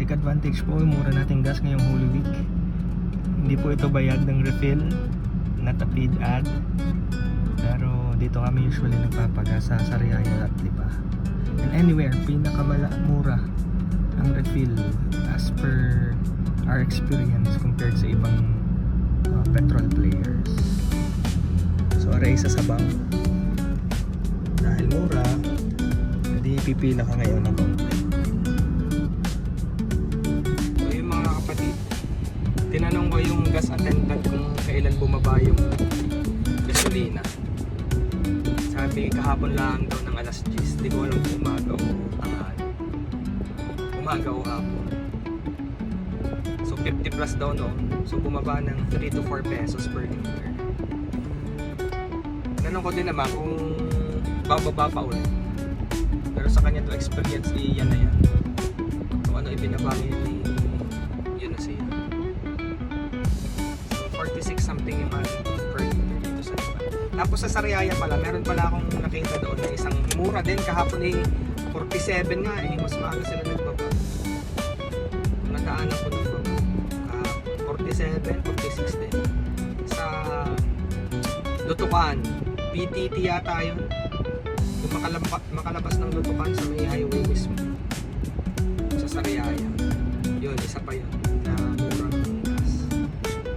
take advantage po mura nating gas ngayong Holy Week. Hindi po ito bayad ng refill, not a paid ad. Pero dito kami usually nagpapagas sa Sariaya at diba? And anywhere, pinakamala mura ang refill as per our experience compared sa ibang uh, petrol players. So, aray sa sabaw. Dahil mura, hindi pipila ka ngayon ng konti. Bumaba yung gasolina. Sabi, kahapon lang daw ng alas 10. Di ko alam kung umaga o tanghali. Umaga o hapon. So, 50 plus daw noon. So, bumaba ng 3 to 4 pesos per liter. Tanong ko din naman kung bababa pa ulit. Pero sa kanya to experience, yan na yan. Kung ano ibinaba niya, Tapos sa Sariaya pala, meron pala akong nakita doon na isang mura din kahapon eh 47 nga eh, mas maaga sila nagbaba. Nadaanan ko nung baba. Ah, 47, 46 din. Sa Lutukan, PTT yata yun. Yung makalabas, makalabas ng Lutukan sa may highway mismo. Sa Sariaya. Yun, isa pa yun na murang gas.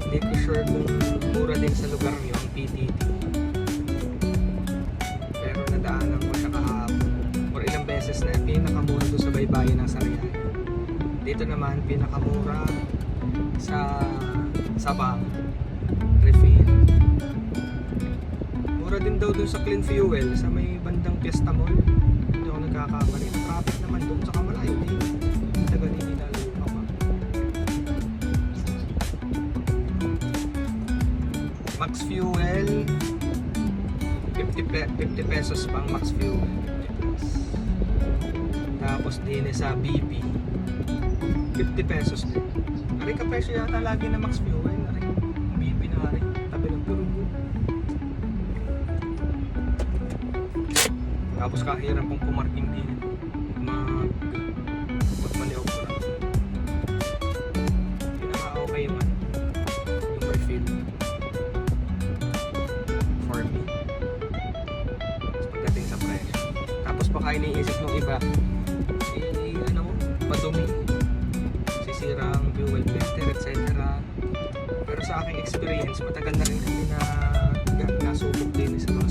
Hindi ko sure kung mura din sa lugar nyo ang PTT. Dito naman pinakamura sa Sabang refill. Mura din daw doon sa Clean Fuel sa may bandang Fiesta Mall. Hindi ako nagkakamali. Traffic naman doon sa malayo din. Sa pa pa. Max Fuel 50, pe- 50 pesos pang Max Fuel 50 plus. Tapos din sa BP 50 pesos din Ari ka presyo yata lagi na Max Fuel. Ari BP na ari Tabi ng Turugo Tapos kahirap pong pumarking din. Mag Magmaliw ko lang. Okay ano Yung For me. Sa presyo. Tapos baka iniisip ng iba sa aking experience, matagal na rin kami na nasubok din sa mga